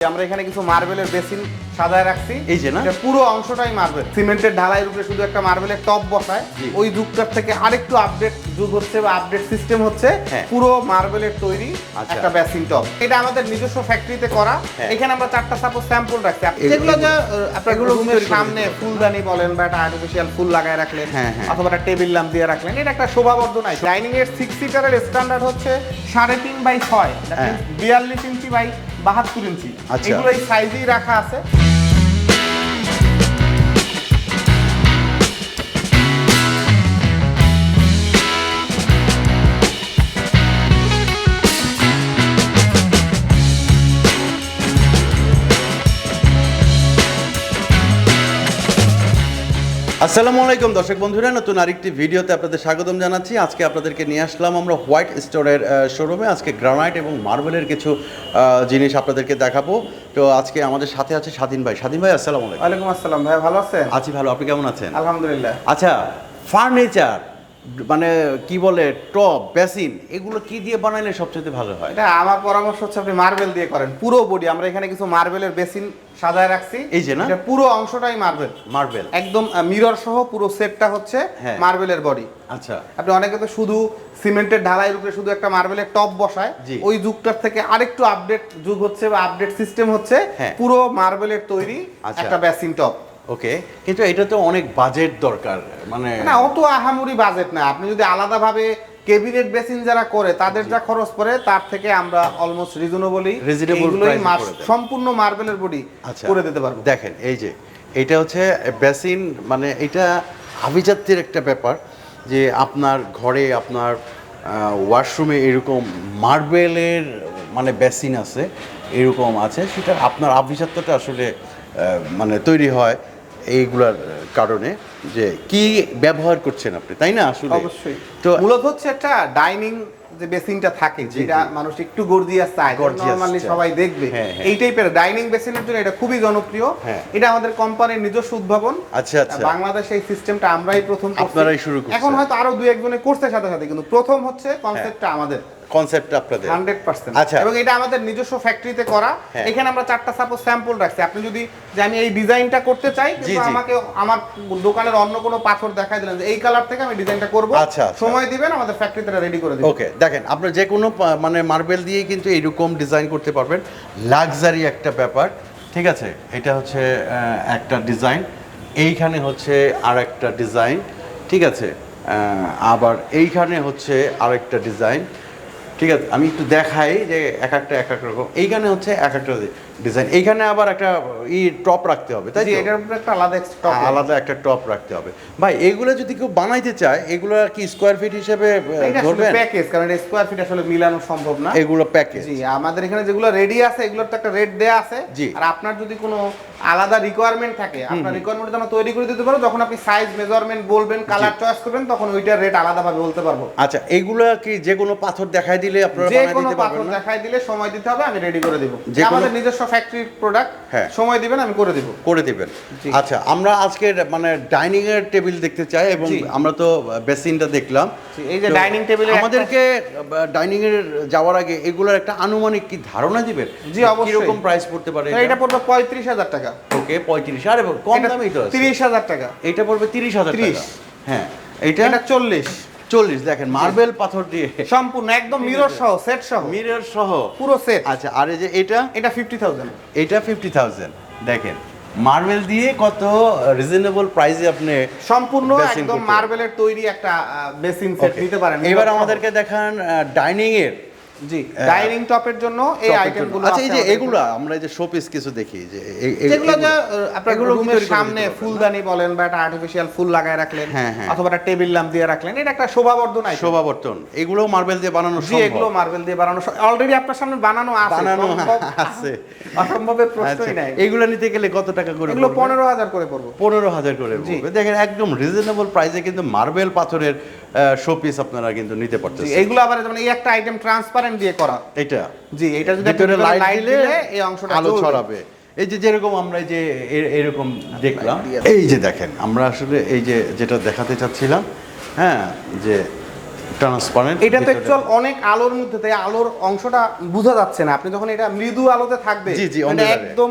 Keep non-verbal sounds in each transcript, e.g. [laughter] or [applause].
আমরা এখানে কিছু মার্বেলের বেসিন সাজায় রাখছি এই যে না? পুরো অংশটাই মার্বেল সিমেন্টের ঢালাইয়ের উপরে শুধু একটা মার্বেলের টপ বসায় ওই যুগটার থেকে আরেকটু আপডেট যুগ হচ্ছে বা আপডেট সিস্টেম হচ্ছে হ্যাঁ। পুরো মার্বেলের তৈরি আচ্ছা। একটা বেসিন টপ এটা আমাদের নিজস্ব ফ্যাক্টরিতে করা হ্যাঁ। এখানে আমরা চারটা সাপোজ স্যাম্পল রাখছি যেগুলো যে আপনার রুমের সামনে ফুলদানি বলেন বা একটা আর্টিফিশিয়াল ফুল লাগায় রাখলেন হ্যাঁ। অথবা একটা টেবিল ল্যাম্প দিয়ে রাখলেন এটা একটা শোভাবর্ধন আছে ডাইনিং এর সিক্স সিটারের স্ট্যান্ডার্ড হচ্ছে সাড়ে তিন বাই ছয়। বিয়াল্লিশ ইঞ্চি বাই বাহাত্তর ইঞ্চি আচ্ছা। এগুলো এই সাইজেই রাখা আছে আসসালামু আলাইকুম দর্শক বন্ধুরা নতুন আরেকটি ভিডিওতে আপনাদের স্বাগতম জানাচ্ছি। আজকে আপনাদেরকে নিয়ে আসলাম আমরা হোয়াইট স্টোরের শোরুমে আজকে গ্রানাইট এবং মার্বেলের কিছু জিনিস আপনাদেরকে দেখাবো। তো আজকে আমাদের সাথে আছে স্বাধীন ভাই। স্বাধীন ভাই আসসালামু আলাইকুম। ওয়ালাইকুম আসসালাম ভাই ভালো আছেন? আছি ভালো আপনি কেমন আছেন? আলহামদুলিল্লাহ। আচ্ছা ফার্নিচার মানে কি বলে টপ বেসিন এগুলো কি দিয়ে বানাইলে সবচেয়ে ভালো হয় এটা আমার পরামর্শ হচ্ছে আপনি মার্বেল দিয়ে করেন পুরো বডি আমরা এখানে কিছু মার্বেলের বেসিন সাজায় রাখছি এই যে না? এটা পুরো অংশটাই মার্বেল মার্বেল একদম মিরর সহ পুরো সেটটা হচ্ছে হ্যাঁ। মার্বেলের বডি আচ্ছা আপনি অনেকে তো শুধু সিমেন্টের ঢালাইয়ের উপরে শুধু একটা মার্বেলের টপ বসায়। ওই যুগটার থেকে আরেকটু আপডেট যুগ হচ্ছে বা আপডেট সিস্টেম হচ্ছে হ্যাঁ। পুরো মার্বেলের তৈরি আচ্ছা। একটা বেসিন টপ ওকে কিন্তু এটা তো অনেক বাজেট দরকার মানে না অত আহামরি বাজেট না। আপনি যদি আলাদাভাবে কেবিনেট বেসিন যারা করে তাদের যা খরচ পড়ে তার থেকে আমরা অলমোস্ট রিজনেবলি সম্পূর্ণ মার্বেলের বডি আচ্ছা। করে দিতে পারব। দেখেন এই যে এটা হচ্ছে বেসিন মানে এটা আভিজাত্যের একটা ব্যাপার যে আপনার ঘরে আপনার ওয়াশরুমে এরকম মার্বেলের মানে বেসিন আছে এরকম আছে সেটা আপনার আভিজাত্যটা আসলে মানে তৈরি হয়। এইগুলার কারণে যে কি ব্যবহার করছেন আপনি তাই না আসলে? অবশ্যই। তো মূলত হচ্ছে একটা ডাইনিং যে বেসিনটা থাকে যেটা মানুষ একটু গর্জিয়াস চায় নরমালি সবাই দেখবে। হ্যাঁ, হ্যাঁ। এই টাইপের ডাইনিং বেসিনের জন্য এটা খুবই জনপ্রিয়। হ্যাঁ। এটা আমাদের কোম্পানির নিজস্ব উদ্ভাবন। আচ্ছা আচ্ছা। বাংলাদেশে এই সিস্টেমটা আমরাই প্রথম করছি। আপনারাই শুরু করছেন। এখন হয়তো আরও দুই একজনে করছে সাথে সাথে কিন্তু প্রথম হচ্ছে কনসেপ্টটা আমাদের। কনসেপ্ট আপনাদের। Hundred percent. আচ্ছা। এবং এটা আমাদের নিজস্ব ফ্যাক্টরিতে করা। হ্যাঁ। এখানে আমরা চারটা সাপোজ স্যাম্পল রাখছি। আপনি যদি যে আমি এই ডিজাইনটা করতে চাই কিন্তু। আমাকে আমার দোকানের অন্য কোনো পাথর দেখাই দিলেন যে এই কালার থেকে আমি ডিজাইনটা করব। আচ্ছা, আচ্ছা। সময় দিবেন আমাদের ফ্যাক্টরিতে রেডি করে দিবেন। ওকে দেখেন আপনার যে কোনো মানে মার্বেল দিয়েই কিন্তু এইরকম ডিজাইন করতে পারবেন। লাক্সারি একটা ব্যাপার ঠিক আছে? এটা হচ্ছে একটা ডিজাইন এইখানে হচ্ছে আর একটা ডিজাইন ঠিক আছে? আবার এইখানে হচ্ছে আরেকটা ডিজাইন ঠিক আছে আমি একটু দেখাই যে এক একটা এক এক রকম। এইখানে হচ্ছে এক একটা ডিজাইন এইখানে আবার একটা ই টপ রাখতে হবে তাই এটার উপরে একটা আলাদা আলাদা একটা টপ রাখতে হবে। ভাই এগুলো যদি কেউ বানাইতে চায় এগুলো কি স্কোয়ার ফিট হিসেবে ধরবেন? প্যাকেজ কারণ এটা স্কোয়ার ফিট আসলে মিলানো সম্ভব না। এগুলো প্যাকেজ জি আমাদের এখানে যেগুলো রেডি আছে এগুলোর তো একটা রেট দেয়া আছে। জি। আর আপনার যদি কোনো আলাদা রিকোয়ারমেন্ট থাকে। আপনার রিকোয়ারমেন্ট আমরা তৈরি করে দিতে পারো যখন আপনি সাইজ মেজারমেন্ট বলবেন কালার চয়েস করবেন তখন ওইটার রেট আলাদাভাবে বলতে পারব। আচ্ছা এইগুলো কি যে কোনো পাথর দেখাই দিলে আপনারা যে কোনো পাথর দেখাই দিলে সময় দিতে হবে আমি রেডি করে দিব। যে আমাদের নিজস্ব ফ্যাক্টরির প্রোডাক্ট হ্যাঁ। সময় দিবেন আমি করে দিব। করে দিবেন। আচ্ছা আমরা আজকে মানে ডাইনিং এর টেবিল দেখতে চাই এবং আমরা তো বেসিনটা দেখলাম। এই যে ডাইনিং একটা- আমাদেরকে ডাইনিং এর যাওয়ার আগে এগুলোর একটা আনুমানিক কি ধারণা দিবেন? জি, অবশ্যই। কীরকম প্রাইস পড়তে পারে এটা পড়বে পঁয়ত্রিশ হাজার টাকা। ওকে পঁয়ত্রিশ আরে কম দামেই তো তিরিশ হাজার টাকা। এটা পড়বে তিরিশ হাজার 30 টাকা। হ্যাঁ এটা চল্লিশ। চল্লিশ দেখেন মার্বেল পাথর দিয়ে। সম্পূর্ণ একদম মিরর সহ সেট সহ। মিরর সহ। পুরো সেট আচ্ছা আর এই যে এটা? এটা ফিফটি থাউজেন্ড এটা ফিফটি থাউজেন্ড দেখেন মার্বেল দিয়ে কত রিজনেবল প্রাইসে আপনি সম্পূর্ণ একদম মার্বেলের তৈরি একটা বেসিন সেট নিতে পারেন। এবার আমাদেরকে দেখান ডাইনিং এর জি ডাইনিং টপের জন্য এই আইটেমগুলো আচ্ছা এই যে এগুলা আমরা এই যে শোপিস কিছু দেখি যে এ- এ- যে এগুলো- আপনার রুমের সামনে ফুলদানি বলেন বা একটা আর্টিফিশিয়াল ফুল লাগায় রাখলেন হ্যাঁ, হ্যাঁ। অথবা একটা টেবিল ল্যাম্প দিয়ে রাখলেন এটা একটা শোভাবর্ধন আইটেম শোভাবর্তন এগুলো মার্বেল দিয়ে বানানো জি এগুলো মার্বেল দিয়ে বানানো অলরেডি আপনার সামনে বানানো আছে বানানো আছে। অসম্ভবের প্রশ্নই আচ্ছা, নাই। এগুলো নিতে গেলে কত টাকা করে এগুলো পড়বে? পনেরো হাজার করে পড়ব। পনেরো হাজার করে পড়বে। দেখেন একদম রিজনেবল প্রাইসে কিন্তু মার্বেল পাথরের শোপিস আপনারা কিন্তু নিতে পারতেছেন। এইগুলো আবার যেমন এই একটা আইটেম ট্রান্সপারেন্ট দিয়ে করা। এটা। জি এটা যদি ভিতরে লাইট দিলে এই অংশটা আলো ছড়াবে। এই যে যেরকম আমরা এই যে এরকম দেখলাম এই যে দেখেন আমরা আসলে এই যে যেটা দেখাতে চাচ্ছিলাম হ্যাঁ যে ট্রান্সপারেন্ট এটা তো অ্যাকচুয়াল অনেক আলোর মধ্যে তাই আলোর অংশটা বোঝা যাচ্ছে না। আপনি যখন এটা মৃদু আলোতে থাকবে জি, জি। একদম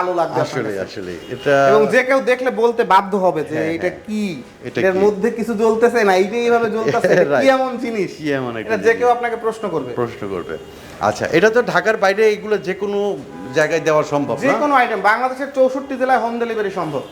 আলো লাগবে আসলে আসলে এটা এবং যে কেউ দেখলে বলতে বাধ্য হবে যে হ্যাঁ, এটা হ্যাঁ। কি? এটা এর কি? মধ্যে কিছু জ্বলতেছে না এইটা এইভাবে জ্বলতেছে [laughs] কি এমন জিনিস? কি এমন এটা যে কেউ আপনাকে প্রশ্ন করবে। প্রশ্ন করবে। আচ্ছা এটা তো ঢাকার বাইরে এগুলো যে কোনো জায়গায় দেওয়া সম্ভব যে কোনো আইটেম বাংলাদেশের চৌষট্টি জেলায় হোম ডেলিভারি সম্ভব।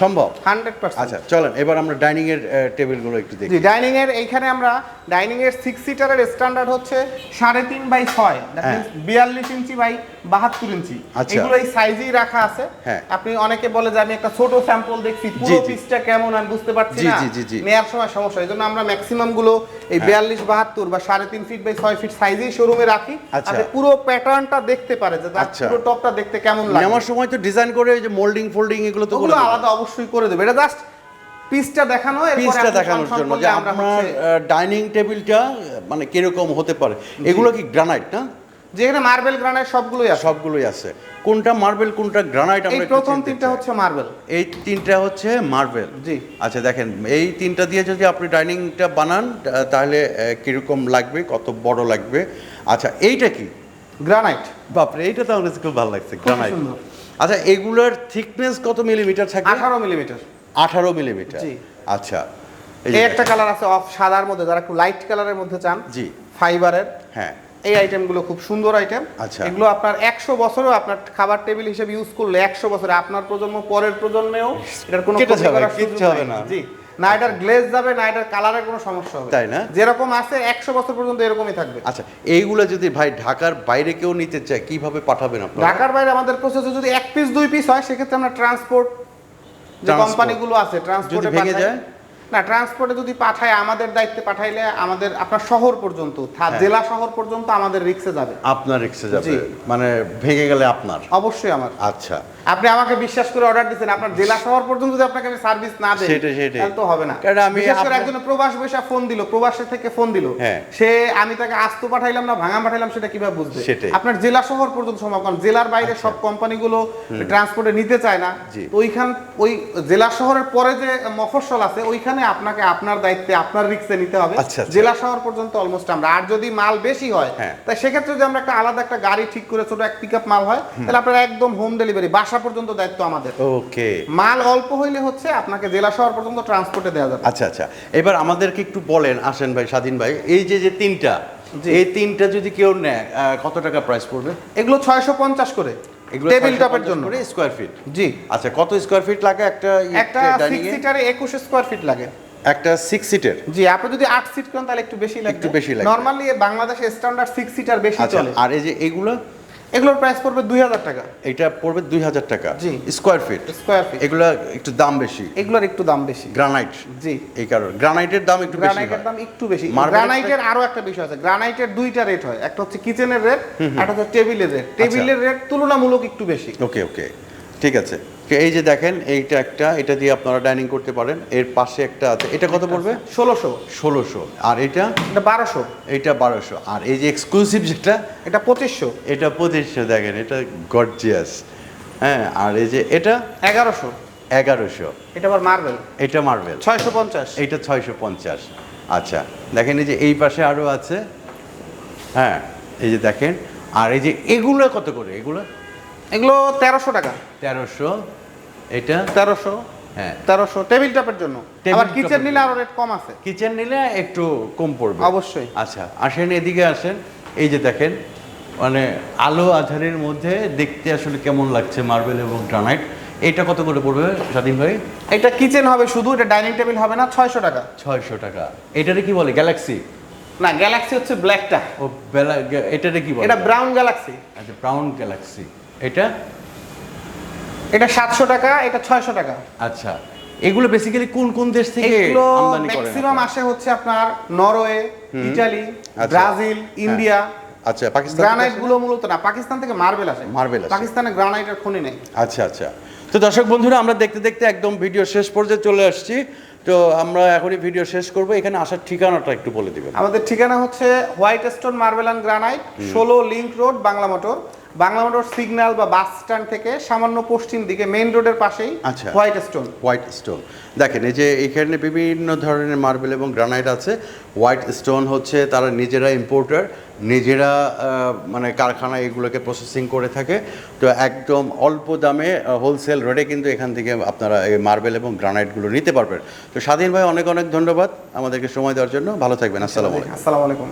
সম্ভব হান্ড্রেড পার্সেন্ট আচ্ছা চলেন এবার আমরা ডাইনিং এর টেবিলগুলো একটু দেখি ডাইনিং এর এইখানে আমরা ডাইনিং এর সিক্স সিটারের স্ট্যান্ডার্ড হচ্ছে সাড়ে তিন বাই ছয় হ্যাঁ। বিয়াল্লিশ ইঞ্চি বাই বাহাত্তর ইঞ্চি আচ্ছা। এগুলো এই সাইজেই রাখা আছে হ্যাঁ। আপনি অনেকে বলে যে আমি একটা ছোট স্যাম্পল দেখছি পুরো। পিসটা কেমন আমি বুঝতে পারছি না জি, জি, জি। নেয়ার সময় সমস্যা এই জন্য আমরা ম্যাক্সিমামগুলো এই বিয়াল্লিশ বাহাত্তর বা সাড়ে তিন ফিট বাই ছয় ফিট সাইজেই শোরুমে রাখি আচ্ছা। যাতে পুরো প্যাটার্নটা দেখতে পারে যে আচ্ছা। পুরো টপটা দেখতে কেমন লাগে নেওয়ার সময় তো ডিজাইন করে ওই যে মোল্ডিং ফোল্ডিং এগুলো তো আলাদা অবশ্যই করে দেবে। এটা জাস্ট পিসটা দেখানো পিসটা দেখানোর জন্য যে আপনার ডাইনিং টেবিলটা মানে কীরকম হতে পারে। এগুলো কি গ্রানাইট না? যেখানে মার্বেল গ্রানাইট সবগুলোই আছে। সবগুলোই আছে। কোনটা মার্বেল কোনটা গ্রানাইট এই আমরা প্রথম তিনটা হচ্ছে মার্বেল এই তিনটা হচ্ছে মার্বেল জি। আচ্ছা দেখেন এই তিনটা দিয়ে যদি আপনি ডাইনিংটা বানান তাহলে কীরকম লাগবে কত বড় লাগবে? আচ্ছা এইটা কি? গ্রানাইট বাপরে এইটা তো আমার কাছে খুব ভালো লাগছে গ্রানাইট। আচ্ছা এগুলোর থিকনেস কত মিলিমিটার থাকে আঠারো মিলিমিটার আঠারো মিলিমিটার জি। আচ্ছা এই একটা কালার আছে অফ সাদার মধ্যে যারা একটু লাইট কালারের মধ্যে চান জি। ফাইবারের হ্যাঁ। এই আইটেমগুলো খুব সুন্দর আইটেম আচ্ছা। এগুলো আপনার একশো বছরেও আপনার খাবার টেবিল হিসেবে ইউজ করলে একশো বছরে আপনার প্রজন্ম পরের প্রজন্মেও এটার কোনো হবে না। জি। না এটার গ্লেজ যাবে না এটার কালারের কোনো সমস্যা হবে তাই না? যেরকম আছে একশো বছর পর্যন্ত এরকমই থাকবে। আচ্ছা এইগুলো যদি ভাই ঢাকার বাইরে কেউ নিতে চায় কীভাবে পাঠাবেন আপনারা? ঢাকার বাইরে আমাদের প্রসেসে যদি এক পিস দুই পিস হয় সেক্ষেত্রে আমরা ট্রান্সপোর্ট যে কোম্পানিগুলো আছে ট্রান্সপোর্টে যদি ভেঙে যায়? না ট্রান্সপোর্টে যদি পাঠায় আমাদের দায়িত্বে পাঠাইলে আমাদের আপনার শহর পর্যন্ত হ্যাঁ। জেলা শহর পর্যন্ত আমাদের রিক্সে যাবে। আপনার রিক্সে যাবে। মানে ভেঙে গেলে আপনার? অবশ্যই আমার। আচ্ছা। আপনি আমাকে বিশ্বাস করে অর্ডার দিচ্ছেন আপনার জেলা শহর পর্যন্ত যদি আপনাকে আমি সার্ভিস না দেই সেটাই। তাহলে তো হবে না। কারণ আমি বিশেষ করে একজন প্রবাস বৈশা ফোন দিল প্রবাসে থেকে ফোন দিল হ্যাঁ। সে আমি তাকে আস্ত পাঠাইলাম না ভাঙা পাঠাইলাম সেটা কীভাবে বুঝবে? আপনার জেলা শহর পর্যন্ত সম্ভব কারণ জেলার বাইরে সব কোম্পানিগুলো ট্রান্সপোর্টে নিতে চায় না। তো ওইখান ওই জেলা শহরের পরে যে মফস্বল আছে ওইখানে আপনাকে আপনার দায়িত্বে আপনার রিক্সে নিতে হবে। আচ্ছা, আচ্ছা। জেলা শহর পর্যন্ত অলমোস্ট আমরা। আর যদি মাল বেশি হয় হ্যাঁ। তাই সেক্ষেত্রে যদি আমরা একটা আলাদা একটা গাড়ি ঠিক করে ছোট এক পিকআপ মাল হয় তাহলে আপনার একদম হোম ডেলিভারি বাসা পর্যন্ত দায়িত্ব আমাদের। ওকে মাল অল্প হইলে হচ্ছে আপনাকে জেলা শহর পর্যন্ত ট্রান্সপোর্টে দেওয়া যাবে। আচ্ছা আচ্ছা। এবার আমাদেরকে একটু বলেন আসেন ভাই স্বাধীন ভাই এই যে যে তিনটা। এই তিনটা যদি কেউ নেয় কত টাকা প্রাইস পড়বে? এগুলো ছয়শো পঞ্চাশ করে। টেবিল টপের জন্য। স্কোয়ার ফিট জি। আচ্ছা কত স্কোয়ার ফিট লাগে একটা একটা ডাইনিং সিক্স সিটারে একুশ স্কোয়ার ফিট লাগে। একটা সিক্স সিটের জি আপনি যদি আট সিট করেন তাহলে একটু বেশি লাগবে। একটু বেশি লাগবে। নর্মালি বাংলাদেশে স্ট্যান্ডার্ড সিক্স সিটার বেশি আচ্ছা চলে। আর এই যে এগুলো? এগুলোর প্রাইস পড়বে দুই হাজার টাকা। এটা পড়বে দুই হাজার টাকা। জি। স্কোয়ার ফিট স্কোয়ার ফিট এগুলো একটু দাম বেশি। এগুলোর একটু দাম বেশি। গ্রানাইট জি। এই কারণে। গ্রানাইটের দাম একটু বেশি গ্রানাইটের দাম একটু বেশি। গ্রানাইটের আরও একটা বিষয় আছে। গ্রানাইটের দুইটা রেট হয়। একটা হচ্ছে কিচেনের রেট একটা হচ্ছে টেবিলের রেট। টেবিলের রেট তুলনামূলক একটু বেশি। ওকে ওকে ঠিক আছে। এই যে দেখেন এইটা একটা এটা দিয়ে আপনারা ডাইনিং করতে পারেন। এর পাশে একটা আছে। এটা কত পড়বে? ষোলোশো। ষোলোশো। আর এটা? এটা বারোশো। এইটা বারোশো। আর এই যে এক্সক্লুসিভ যেটা? এটা পঁচিশশো। এটা পঁচিশশো দেখেন এটা গর্জিয়াস হ্যাঁ আর এই যে এটা? এগারোশো। এগারোশো। এটা আবার মার্বেল এটা মার্বেল ছয়শো পঞ্চাশ। এইটা ছয়শো পঞ্চাশ। আচ্ছা দেখেন এই যে এই পাশে আরও আছে। হ্যাঁ এই যে দেখেন। আর এই যে এগুলো কত করে? এগুলো? এগুলো তেরোশো টাকা। তেরোশো এটা? তেরোশো। হ্যাঁ। তেরোশো টেবিল টপের জন্য। আবার কিচেন নিলে আরও রেট কম আছে। কিচেন নিলে একটু কম পড়বে। অবশ্যই। আচ্ছা আসেন এদিকে আসেন। এই যে দেখেন মানে আলো আধারের মধ্যে দেখতে আসলে কেমন লাগছে মার্বেল এবং গ্রানাইট এটা কত করে পড়বে স্বাধীন ভাই? এটা কিচেন হবে শুধু এটা ডাইনিং টেবিল হবে না ছয়শো টাকা। ছয়শো টাকা। এটারে কি বলে গ্যালাক্সি না গ্যালাক্সি হচ্ছে ব্ল্যাকটা। ও এটারে কি বলে? এটা ব্রাউন গ্যালাক্সি আচ্ছা ব্রাউন গ্যালাক্সি এটা? এটা সাতশো টাকা এটা ছয়শো টাকা। আচ্ছা এগুলো বেসিক্যালি কোন কোন দেশ থেকে আমদানি করেন ম্যাক্সিমাম আসে হচ্ছে আপনার নরওয়ে ইটালি আচ্ছা। Brazil India. আচ্ছা পাকিস্তান গ্রানাইটগুলো মূলত না পাকিস্তান থেকে মার্বেল আসে। Marble আসে। পাকিস্তানে গ্রানাইটের খনি নেই। আচ্ছা আচ্ছা। তো দর্শক বন্ধুরা আমরা দেখতে দেখতে একদম ভিডিও শেষ পর্যায়ে চলে আসছি। তো আমরা এখনই ভিডিও শেষ করব। এখানে আসার ঠিকানাটা একটু বলে দিবেন। আমাদের ঠিকানা হচ্ছে white stone marble and granite ষোলো link road Bangla motor. Bangla motor signal বা বাস স্ট্যান্ড থেকে সামান্য পশ্চিম দিকে মেইন রোডের পাশেই আচ্ছা। হোয়াইট স্টোন হোয়াইট স্টোন দেখেন এই যে এখানে বিভিন্ন ধরনের মার্বেল এবং গ্রানাইট আছে। হোয়াইট স্টোন হচ্ছে তারা নিজেরা ইম্পোর্টার নিজেরা মানে কারখানা এগুলোকে প্রসেসিং করে থাকে। তো একদম অল্প দামে হোলসেল রেটে কিন্তু এখান থেকে আপনারা এই মার্বেল এবং গ্রানাইটগুলো নিতে পারবেন। তো স্বাধীন ভাই অনেক অনেক ধন্যবাদ আমাদেরকে সময় দেওয়ার জন্য। ভালো থাকবেন। আসসালামু আলাইকুম। আসসালামু আলাইকুম।